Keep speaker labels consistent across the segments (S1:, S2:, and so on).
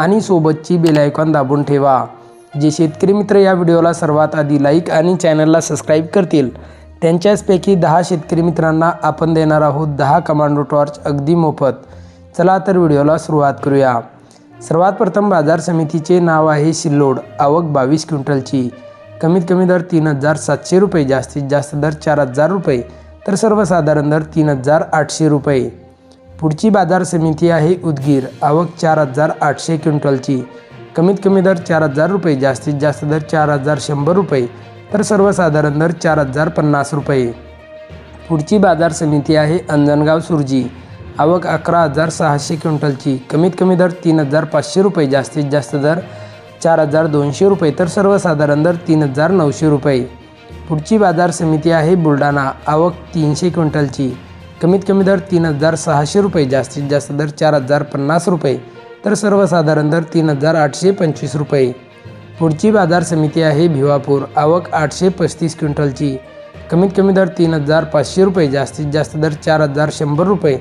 S1: आणि सोबतची bell icon दाबून ठेवा. जे शेतकरी मित्र या व्हिडिओला सर्वात आधी लाईक आणि चॅनलला सबस्क्राईब करतील त्यांच्याचपैकी दहा शेतकरी मित्रांना आपण देणार आहोत दहा कमांडो टॉर्च अगदी मोफत. चला तर व्हिडिओला सुरुवात करूया. सर्वात प्रथम बाजार समितीचे नाव आहे सिल्लोड आवक बावीस क्विंटलची. कमीत कमी दर तीन हजार सातशे रुपये जास्तीत जास्त दर चार हजार रुपये तर सर्वसाधारण दर तीन हजार आठशे रुपये. पुढची बाजार समिती आहे उदगीर. आवक चार हजार आठशे क्विंटलची. कमीत कमी दर चार हजार रुपये जास्तीत जास्त दर चार हजार शंभर रुपये तर सर्वसाधारण दर चार हजार पन्नास रुपये. पुढची बाजार समिती आहे अंजनगाव सुरजी. आवक अकरा हजार सहाशे क्विंटलची. कमीत कमी दर तीन हजार पाचशे रुपये जास्तीत जास्त दर चार हजार दोनशे रुपये तर सर्वसाधारण दर तीन हजार नऊशे रुपये. पुढची बाजार समिती आहे बुलढाणा. आवक तीनशे क्विंटलची. कमीत कमी दर तीन हजार सहाशे रुपये जास्तीत जास्त दर चार हजार पन्नास रुपये तर सर्वसाधारण दर तीन हजार आठशे पंचवीस रुपये. पुढची बाजार समिती आहे भिवापूर आवक आठशे पस्तीस क्विंटलची. कमीत कमी दर तीन हजार पाचशे रुपये जास्तीत जास्त दर चार हजार शंभर रुपये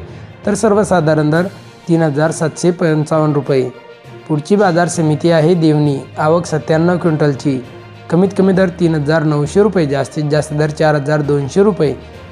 S1: तर सर्वसाधारण दर तीन हजार सातशे पंचावन्न रुपये. पुढची बाजार समिती आहे देवणी आवक सत्त्याण्णव क्विंटलची. कमीत कमी दर तीन हजार नऊशे रुपये जास्तीत जास्त दर चार हजार दोनशे रुपये